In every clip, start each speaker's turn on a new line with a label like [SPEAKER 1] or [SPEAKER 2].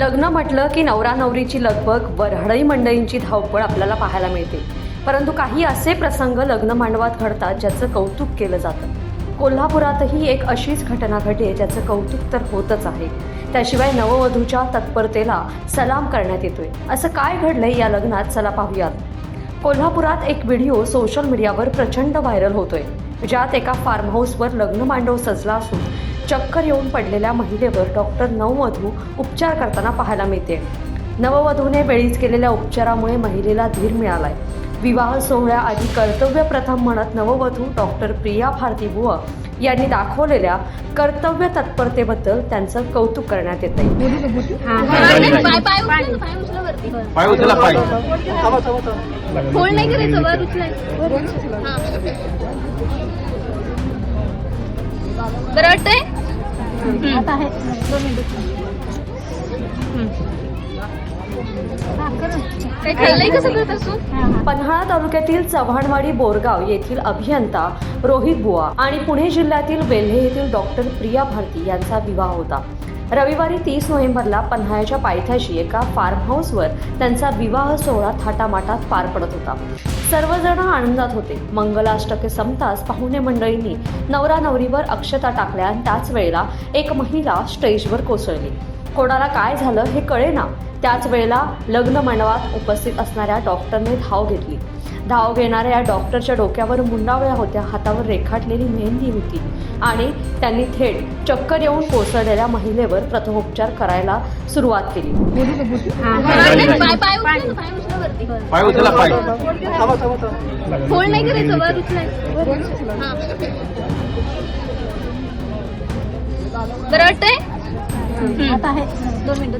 [SPEAKER 1] लग्न म्हटलं की नवरा नवरीची लगबग वरहडई मंडळींची धावपळ आपल्याला पाहायला मिळते. परंतु काही असे प्रसंग लग्न मांडवात घडतात ज्याचं कौतुक केलं जातं. कोल्हापुरातही एक अशीच घटना घडली ज्याचं कौतुक तर होतच आहे. त्याशिवाय नववधूच्या तत्परतेला सलाम करण्यात येतोय. असं काय घडलंय या लग्नात? चला पाहूयात. कोल्हापुरात एक व्हिडिओ सोशल मीडियावर प्रचंड व्हायरल होतोय ज्यात एका फार्म हाऊसवर लग्न मांडव सजला असून चक्कर येऊन पडलेल्या महिलेवर डॉक्टर नववधू उपचार करताना पाहायला मिळते. नववधूने वेळीच केलेल्या उपचारामुळे महिलेला धीर मिळालाय. विवाह सोहळ्याआधी कर्तव्य प्रथम म्हणत नववधू डॉक्टर प्रिया भारती बुवा यांनी दाखवलेल्या कर्तव्य तत्परतेबद्दल त्यांचं कौतुक करण्यात येत आहे
[SPEAKER 2] बरं वाटतंय काही खाल्लंय
[SPEAKER 1] पन्हाळा तालुक्यातील चव्हाणवाडी बोरगाव येथील अभियंता रोहित बुवा आणि पुणे जिल्ह्यातील वेल्हे येथील डॉक्टर प्रिया भारती यांचा विवाह होता. रविवारी तीस नोव्हेंबरला पन्हाळ्याच्या पायथ्याशी एका फार्म हाऊसवर त्यांचा विवाह सोहळा थाटामाटात पार पडत होता. सर्वजण आनंदात होते. मंगलाष्टके संपताच पाहुणे मंडळींनी नवरा नवरीवर अक्षता टाकल्या आणि त्याच वेळेला एक महिला स्टेजवर कोसळली. कोणाला काय झालं हे कळेना. त्याच वेळेला लग्न मंडपात उपस्थित असणाऱ्या डॉक्टरने धाव घेतली. धाव घेणाऱ्या या डॉक्टरच्या डोक्यावर मुंडावळ्या होत्या. हातावर रेखाटलेली मेहंदी होती. आणि त्यांनी थेट चक्कर येऊन कोसळलेल्या महिलेवर प्रथमोपचार करायला सुरुवात केली.
[SPEAKER 2] बरं वाटतंय? दोन मिनिटं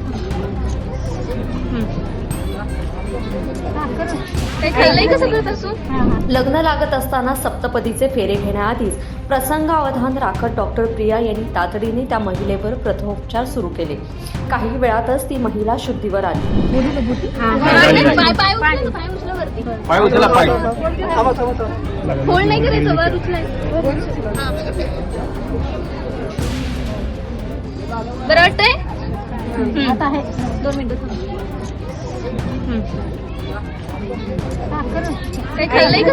[SPEAKER 1] लग्न लागत असताना सप्तपदीचे फेरे घेण्याआधीच प्रसंगावधान राखत डॉक्टर प्रिया यांनी तातडीने त्या महिलेवर प्रथमोपचार सुरू केले. काही वेळातच ती महिला शुद्धीवर आली.
[SPEAKER 2] खाल्लंय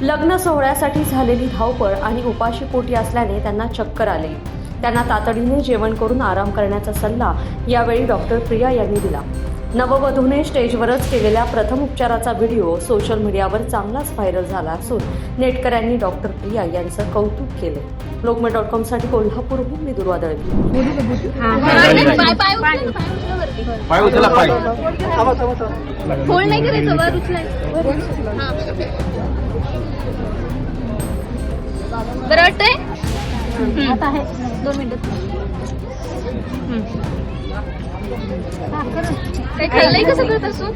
[SPEAKER 1] लग्न सोहळ्यासाठी झालेली धावपळ आणि उपाशी पोटी असल्याने त्यांना चक्कर आले. त्यांना तातडीने जेवण करून आराम करण्याचा सल्ला यावेळी डॉक्टर प्रिया यांनी दिला. नववधूने स्टेजवरच केलेल्या प्रथम उपचाराचा व्हिडिओ सोशल मीडियावर चांगलाच व्हायरल झाला असून नेटकऱ्यांनी डॉक्टर प्रिया यांचं कौतुक केले. लोकमत डॉट कॉमसाठी कोल्हापूरहून मी दुर्वा दळवी.
[SPEAKER 3] पाय उचल पाय.
[SPEAKER 2] फोल्ड नाही करायचं वर उचलायचं हा. बरं वाटतंय? दोन मिनिटं. काही खाल्लंय का सगळं तसून